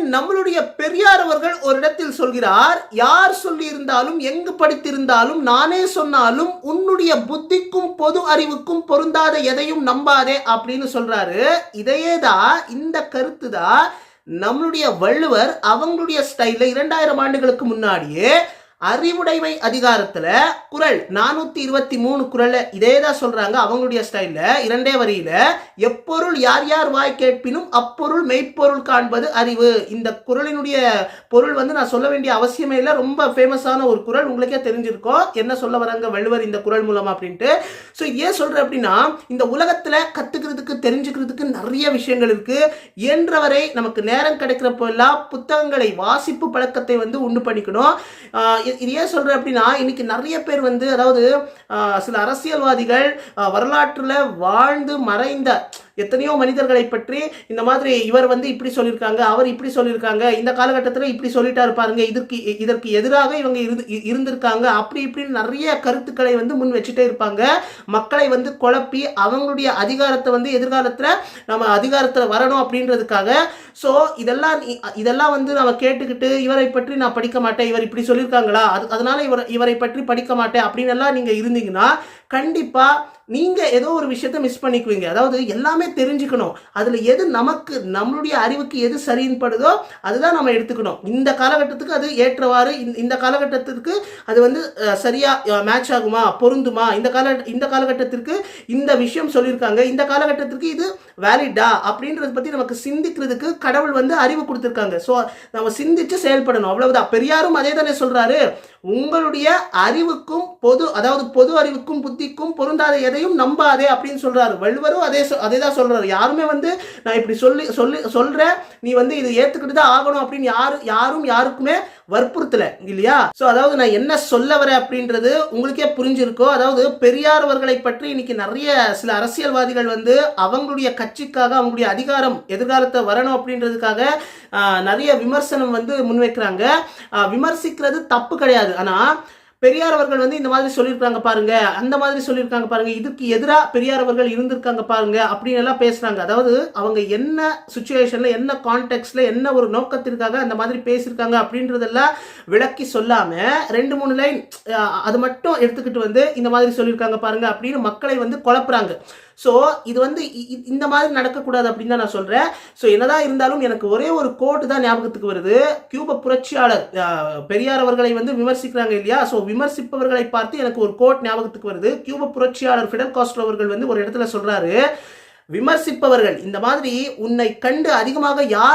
நம்மளுடைய பெரியார் அவர்கள் ஒரு இடத்தில் சொல்கிறார் யார் சொல்லியிருந்தாலும் எங்கு படித்திருந்தாலும் நானே சொன்னாலும் உன்னுடைய புத்திக்கும் பொது அறிவுக்கும் பொருந்தாத எதையும் நம்பாதே அப்படின்னு சொல்றாரு. இதையே தான் இந்த கருத்து தான் நம்மளுடைய வள்ளுவர் அவங்களுடைய ஸ்டைல இரண்டாயிரம் ஆண்டுகளுக்கு முன்னாடியே அறிவுடைமை அதிகாரத்துல குறள் நானூத்தி இருபத்தி மூணு குரல்ல இதே தான் சொல்றாங்க அவங்களுடைய ஸ்டைல்ல இரண்டே வரியில எப்பொருள் யார் யார் வாய் கேட்பினும் அப்பொருள் மெய்ப்பொருள் காண்பது அறிவு. இந்த குறளினுடைய பொருள் வந்து நான் சொல்ல வேண்டிய அவசியமே இல்லை. ரொம்ப ஃபேமஸான ஒரு குறள் உங்களுக்கே தெரிஞ்சிருக்கோம். என்ன சொல்ல வராங்க வள்ளுவர் இந்த குறள் மூலமா அப்படின்ட்டு. ஸோ ஏன் சொல்ற அப்படின்னா இந்த உலகத்துல கத்துக்கிறதுக்கு தெரிஞ்சுக்கிறதுக்கு நிறைய விஷயங்கள் இருக்கு. இயன்றவரை நமக்கு நேரம் கிடைக்கிறப்போ எல்லாம் புத்தகங்களை வாசிப்பு பழக்கத்தை வந்து உண்டு பண்ணிக்கணும். இது ஏன் சொல்கிறேன் அப்படின்னா இன்னைக்கு நிறைய பேர் வந்து அதாவது சில அரசியல்வாதிகள் வரலாற்றில் வாழ்ந்து மறைந்த எத்தனையோ மனிதர்களை பற்றி இந்த மாதிரி இவர் வந்து இப்படி சொல்லியிருக்காங்க அவர் இப்படி சொல்லியிருக்காங்க இந்த காலகட்டத்தில் இப்படி சொல்லிட்டாரு பாருங்க இதற்கு இதற்கு எதிராக இவங்க இருந்து இருந்திருக்காங்க அப்படி இப்படின்னு நிறைய கருத்துக்களை வந்து முன் வச்சுட்டே இருப்பாங்க. மக்களை வந்து குழப்பி அவங்களுடைய அதிகாரத்தை வந்து எதிர்காலத்தில் நம்ம அதிகாரத்தில் வரணும் அப்படின்றதுக்காக. ஸோ இதெல்லாம் இதெல்லாம் வந்து நம்ம கேட்டுக்கிட்டு இவரை பற்றி நான் படிக்க மாட்டேன் இவர் இப்படி சொல்லியிருக்காங்களா? அது அதனால இவர் இவரை பற்றி படிக்க மாட்டேன் அப்படின்னு எல்லாம் நீங்கள் இருந்தீங்கன்னா கண்டிப்பாக நீங்கள் ஏதோ ஒரு விஷயத்த மிஸ் பண்ணிக்குவீங்க. அதாவது எல்லாமே தெரிஞ்சுக்கணும். அதில் எது நமக்கு நம்மளுடைய அறிவுக்கு எது சரின்னு படுதோ அதுதான் நம்ம எடுத்துக்கணும். இந்த காலகட்டத்துக்கு அது ஏற்றவாறு இந்த- இந்த காலகட்டத்திற்கு அது வந்து சரியாக மேட்ச் ஆகுமா பொருந்துமா? இந்த கால இந்த காலகட்டத்திற்கு இந்த விஷயம் சொல்லியிருக்காங்க. இந்த காலகட்டத்திற்கு இது வேலிடா அப்படின்றத பற்றி நமக்கு சிந்திக்கிறதுக்கு கடவுள் வந்து அறிவு கொடுத்துருக்காங்க. ஸோ நம்ம சிந்திச்சு செயல்படணும். அவ்வளவுதான். பெரியாரும் அதே தானே சொல்கிறாரு உங்களுடைய அறிவுக்கும் பொது அதாவது பொது அறிவுக்கும் புத்திக்கும் பொருந்தாத எதையும் நம்பாதே அப்படின்னு சொல்றாரு. வள்ளுவரும் அதே சொ- அதே தான் சொல்றாரு. யாருமே வந்து நான் இப்படி சொல்லி சொல்லி சொல்றேன். நீ வந்து இது ஏத்துக்கிட்டு தான் ஆகணும் அப்படின்னு யாரு யாரும் யாருக்குமே வற்புறுத்தல இல்லையா? ஸோ அதாவது நான் என்ன சொல்ல வரேன் அப்படின்றது உங்களுக்கே புரிஞ்சிருக்கோ. அதாவது பெரியார் அவர்களை பற்றி இன்னைக்கு நிறைய சில அரசியல்வாதிகள் வந்து அவங்களுடைய கட்சிக்காக அவங்களுடைய அதிகாரம் எதிர்காலத்தை வரணும் அப்படின்றதுக்காக நிறைய விமர்சனம் வந்து முன்வைக்கிறாங்க. விமர்சிக்கிறது தப்பு கிடையாது. ஆனால் பெரியார் அவர்கள் வந்து இந்த மாதிரி சொல்லியிருக்காங்க பாருங்க அந்த மாதிரி சொல்லியிருக்காங்க பாருங்க இதுக்கு எதிராக பெரியார் அவர்கள் இருந்திருக்காங்க பாருங்க அப்படின்னு எல்லாம் பேசுறாங்க. அதாவது அவங்க என்ன சுச்சுவேஷன்ல என்ன கான்டெக்ட்ல என்ன ஒரு நோக்கத்திற்காக அந்த மாதிரி பேசியிருக்காங்க அப்படின்றதெல்லாம் விளக்கி சொல்லாம ரெண்டு மூணு லைன் அது மட்டும் எடுத்துக்கிட்டு வந்து இந்த மாதிரி சொல்லியிருக்காங்க பாருங்க அப்படின்னு மக்களை வந்து குழப்புறாங்க. ஸோ இது வந்து இ- இந்த மாதிரி நடக்கக்கூடாது அப்படின்னு தான் நான் சொல்கிறேன் ஸோ என்னதான் இருந்தாலும் எனக்கு ஒரே ஒரு கோட்டு தான் ஞாபகத்துக்கு வருது. கியூப புரட்சியாளர் பெரியார் அவர்களை வந்து விமர்சிக்கிறாங்க இல்லையா? ஸோ விமர்சிப்பவர்களை பார்த்து எனக்கு ஒரு கோட் ஞாபகத்துக்கு வருது. கியூப புரட்சியாளர் ஃபிடல் காஸ்ட்ரோ அவர்கள் வந்து ஒரு இடத்துல சொல்கிறாரு விமர்சிப்பவர்கள் இந்த மாதிரி உன்னை கண்டு அதிகமாக யார்